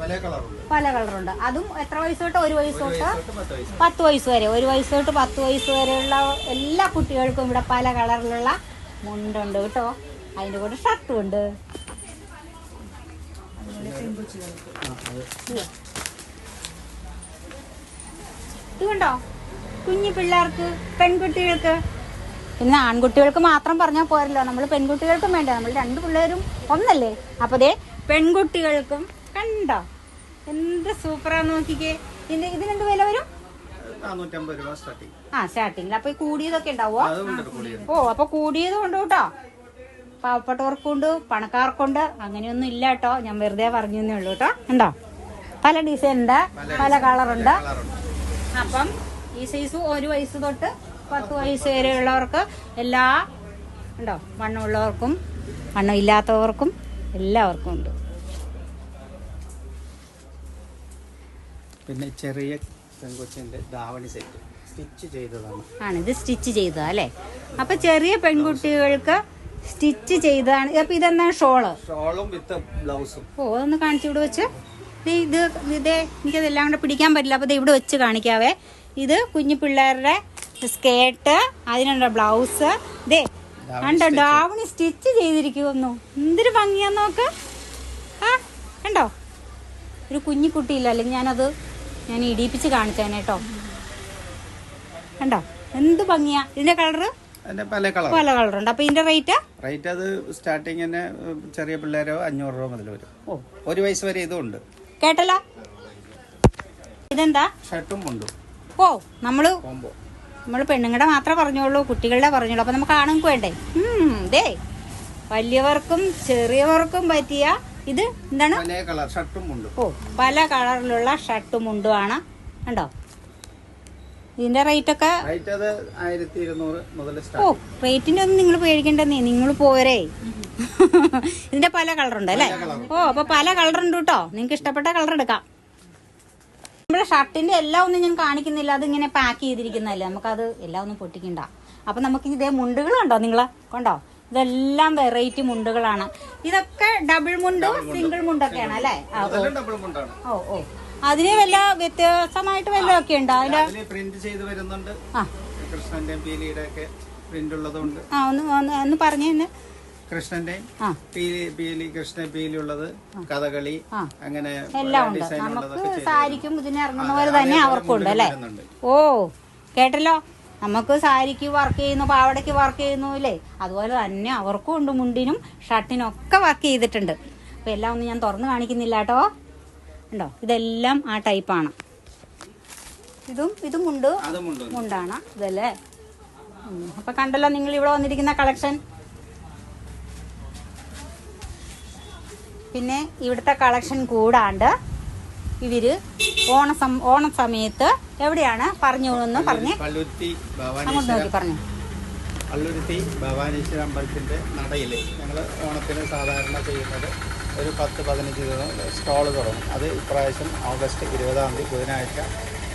പല കളറുണ്ട്. അതും എത്ര വയസ്സ് തൊട്ട് ഒരു വയസ്സ് തൊട്ട് പത്ത് വയസ്സ് വരെ. ഒരു വയസ്സ് തൊട്ട് പത്ത് വയസ്സ് വരെയുള്ള എല്ലാ കുട്ടികൾക്കും ഇവിടെ പല കളറിലുള്ള മുണ്ടുണ്ട് കേട്ടോ. അതിന്റെ കൂടെ ഷർട്ടും ഉണ്ട്. ഇത് കണ്ടോ? കുഞ്ഞു പിള്ളേർക്ക് പെൺകുട്ടികൾക്ക്. പിന്നെ ആൺകുട്ടികൾക്ക് മാത്രം പറഞ്ഞാൽ പോരല്ലോ. നമ്മൾ പെൺകുട്ടികൾക്കും വേണ്ട. നമ്മൾ രണ്ട് പിള്ളേരും ഒന്നല്ലേ? അപ്പൊ ദേ പെൺകുട്ടികൾക്കും കണ്ടോ? എന്ത് സൂപ്പറാ നോക്കിക്കേ. ഇതിന്റെ ഇതിനെന്ത് വില വരും? സ്റ്റാർട്ടിങ് ആ സ്റ്റാർട്ടിങ്ങിൽ അപ്പൊ കൂടിയതൊക്കെ ഉണ്ടാവോ? ഓ അപ്പൊ കൂടിയതും ഉണ്ട് കേട്ടോ. പാവപ്പെട്ടവർക്കുണ്ട് പണക്കാർക്കുണ്ട്. അങ്ങനെയൊന്നും ഇല്ല കേട്ടോ. ഞാൻ വെറുതെ പറഞ്ഞു എന്നേ ഉള്ളൂ കേട്ടോ. ഉണ്ടോ. പല ഡിസൈൻ ഉണ്ട്. പല കളറുണ്ട് അപ്പം ഈ സൈസ് ഒരു വയസ്സ് തൊട്ട് പത്ത് വയസ്സ് വരെയുള്ളവർക്ക് എല്ലാ ഉണ്ടോ വണ്ണമുള്ളവർക്കും വണ്ണം ഇല്ലാത്തവർക്കും എല്ലാവർക്കും ഉണ്ട്. പിന്നെ ചെറിയ പെൺകൊച്ചിന്റെ ധാവണി സെറ്റ് സ്റ്റിച്ച് ചെയ്തതാണ്. ആണ് ഇത് സ്റ്റിച്ച് ചെയ്തതാ അല്ലേ? അപ്പൊ ചെറിയ പെൺകുട്ടികൾക്ക് സ്റ്റിച്ച് ചെയ്തതാണ്. അപ്പൊ ഇതെന്താണ് ഷോൾ? ഷോളും വിത്ത് ബ്ലൗസും. ഓ അതൊന്ന് കാണിച്ചു ഇവിടെ വെച്ച്. ഇത് ഇതേ എനിക്കതെല്ലാം കൂടെ പിടിക്കാൻ പറ്റില്ല. അപ്പോൾ ഇവിടെ വെച്ച് കാണിക്കാവേ. ഇത് കുഞ്ഞു പിള്ളേരുടെ സ്കേർട്ട് അതിനുള്ള ബ്ലൗസ്. ഇതേ കണ്ടോ ഡാവണി സ്റ്റിച്ച് ചെയ്തിരിക്കുന്നു. എന്തൊരു ഭംഗിയാ നോക്ക്. ആ കണ്ടോ? ഒരു കുഞ്ഞിക്കുട്ടിയില്ല അല്ലെങ്കിൽ ഞാനത് ഞാൻ ഇടിയിപ്പിച്ച് കാണിച്ചേനെ കേട്ടോ കണ്ടോ? എന്ത് ഭംഗിയാ. ഇതിന്റെ കളറ്? അതിന്റെ പല കളർ പല കളറുണ്ട്. അപ്പൊ ഇതിന്റെ റേറ്റ്? റേറ്റ് അത് സ്റ്റാർട്ടിങ് തന്നെ ചെറിയ പിള്ളേരോ അഞ്ഞൂറ് രൂപ മുതൽ വരും. ഓ. ഒരു വയസ്സ് വരെ ഇതും ഉണ്ട്. കേട്ടല്ലോ? ഇതെന്താ? ഷർട്ടും മുണ്ടും. ഓ നമ്മൾ നമ്മൾ പെണ്ണുങ്ങളുടെ മാത്രമേ പറഞ്ഞോളൂ കുട്ടികളുടെ പറഞ്ഞോളൂ അപ്പൊ നമുക്ക് ആണുങ്ങൾക്ക് വേണ്ടേ ദേ. വലിയവർക്കും ചെറിയവർക്കും പറ്റിയ ഇത് എന്താണ്? ഓ പല കളറിലുള്ള ഷർട്ടും മുണ്ടുമാണ്. കണ്ടോ? ഇതിന്റെ റേറ്റ് ഒക്കെ ഓ റേറ്റിന്റെ ഒന്നും നിങ്ങൾ പേടിക്കണ്ടെന്നേ. നിങ്ങൾ പോരേ. ഇതിന്റെ പല കളറുണ്ട് അല്ലേ? ഓ അപ്പൊ പല കളറുണ്ട് കേട്ടോ നിങ്ങൾക്ക് ഇഷ്ടപ്പെട്ട കളർ എടുക്കാം. നമ്മുടെ ഷർട്ടിന്റെ എല്ലാം ഒന്നും ഞാൻ കാണിക്കുന്നില്ല. അത് ഇങ്ങനെ പാക്ക് ചെയ്തിരിക്കുന്നതല്ലേ. നമുക്കത് എല്ലാം ഒന്നും പൊട്ടിക്കണ്ട. അപ്പൊ നമുക്ക് ഇതേ മുണ്ടുകൾ കണ്ടോ നിങ്ങൾ? കണ്ടോ? ഇതെല്ലാം വെറൈറ്റി മുണ്ടുകളാണ്. ഇതൊക്കെ ഡബിൾ മുണ്ടും സിംഗിൾ മുണ്ടൊക്കെയാണ് അല്ലേ? ഓ. ഓ അതിന് വല്ല വ്യത്യാസമായിട്ട് വല്ലതൊക്കെ ഉണ്ടോ? അതിന്റെ പ്രിന്റ് ചെയ്ത് വരുന്നുണ്ട്. കൃഷ്ണന്റെ പീലിയുടെ ഒക്കെ പ്രിന്റ് ഉള്ളതുകൊണ്ട് ആ ഒന്ന് ഒന്ന് ഒന്ന് പറഞ്ഞു തന്നെ കൃഷ്ണന്റെ ആ. പീലി പീലി കൃഷ്ണ പീലി ഉള്ളത് കഥകളി അങ്ങനെ എല്ലാം ഉണ്ട്. നമുക്ക് സാരിക്കും ഇതിനിറങ്ങുന്നവർ തന്നെ അവർക്കുണ്ട് അല്ലേ? ഓ കേട്ടല്ലോ? നമുക്ക് സാരിക്ക് വർക്ക് ചെയ്യുന്നു പാവടയ്ക്ക് വർക്ക് ചെയ്യുന്നു അല്ലേ അതുപോലെ തന്നെ അവർക്കും ഉണ്ട് മുണ്ടിനും ഷർട്ടിനും ഒക്കെ വർക്ക് ചെയ്തിട്ടുണ്ട്. അപ്പം എല്ലാം ഒന്നും ഞാൻ തുറന്ന് കാണിക്കുന്നില്ല കേട്ടോ. ഉണ്ടോ ഇതെല്ലാം ആ ടൈപ്പാണ് ഇതും ഇതും മുണ്ട് മുണ്ടാണ്. ഇതല്ലേ. അപ്പൊ കണ്ടല്ലോ നിങ്ങൾ ഇവിടെ വന്നിരിക്കുന്ന കളക്ഷൻ പിന്നെ ഇവിടുത്തെ കളക്ഷൻ കൂടാണ്ട് ഇവർ ഓണ സം- ഓണ സമയത്ത് എവിടെയാണ്? പറഞ്ഞു എന്ന് പറഞ്ഞേ. പള്ളുരുത്തി അങ്ങോട്ട് നോക്കി പറഞ്ഞു. പള്ളുരുത്തി ഭവാനീശ്വര അമ്പലത്തിന്റെ നടയിൽ ഞങ്ങൾ ഓണത്തിന് സാധാരണ ചെയ്യുന്നത് ഒരു പത്ത് പതിനഞ്ച് ദിവസം സ്റ്റോൾ തുടങ്ങും. അത് ഇപ്രാവശ്യം ഓഗസ്റ്റ് ഇരുപതാം തീയതി ബുധനാഴ്ച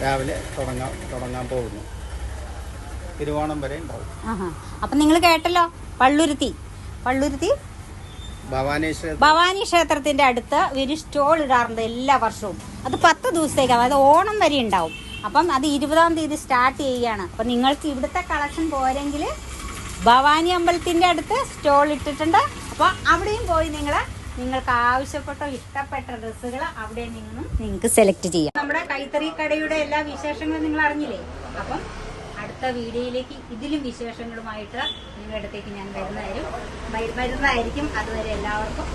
രാവിലെ തുടങ്ങാൻ തുടങ്ങാൻ പോകുന്നു. തിരുവോണം വരെ ഉണ്ടാവും. അപ്പം നിങ്ങൾ കേട്ടല്ലോ പള്ളുരുത്തി പള്ളുരുത്തി ഭവാനി ക്ഷേത്രത്തിന്റെ അടുത്ത് ഒരു സ്റ്റോൾ ഇടാറുണ്ട് എല്ലാ വർഷവും. അത് പത്ത് ദിവസത്തേക്ക് അതായത് ഓണം വരെ ഉണ്ടാവും. അപ്പം അത് ഇരുപതാം തീയതി സ്റ്റാർട്ട് ചെയ്യുകയാണ്. അപ്പം നിങ്ങൾക്ക് ഇവിടുത്തെ കളക്ഷൻ പോരെങ്കിൽ ഭവാനി അമ്പലത്തിന്റെ അടുത്ത് സ്റ്റോൾ ഇട്ടിട്ടുണ്ട്. അപ്പോൾ അവിടെയും പോയി നിങ്ങൾ നിങ്ങൾക്ക് ആവശ്യപ്പെട്ട ഇഷ്ടപ്പെട്ട ഡ്രസ്സുകൾ അവിടെ നിന്നും നിങ്ങൾക്ക് സെലക്ട് ചെയ്യാം. നമ്മുടെ കൈത്തറി കടയുടെ എല്ലാ വിശേഷങ്ങളും നിങ്ങൾ അറിഞ്ഞില്ലേ? അപ്പം അടുത്ത വീഡിയോയിലേക്ക് ഇതിലും വിശേഷങ്ങളുമായിട്ട് നിങ്ങളുടെ അടുത്തേക്ക് ഞാൻ വരുന്നതായിരിക്കും. വരുന്നതായിരിക്കും. അതുവരെ എല്ലാവർക്കും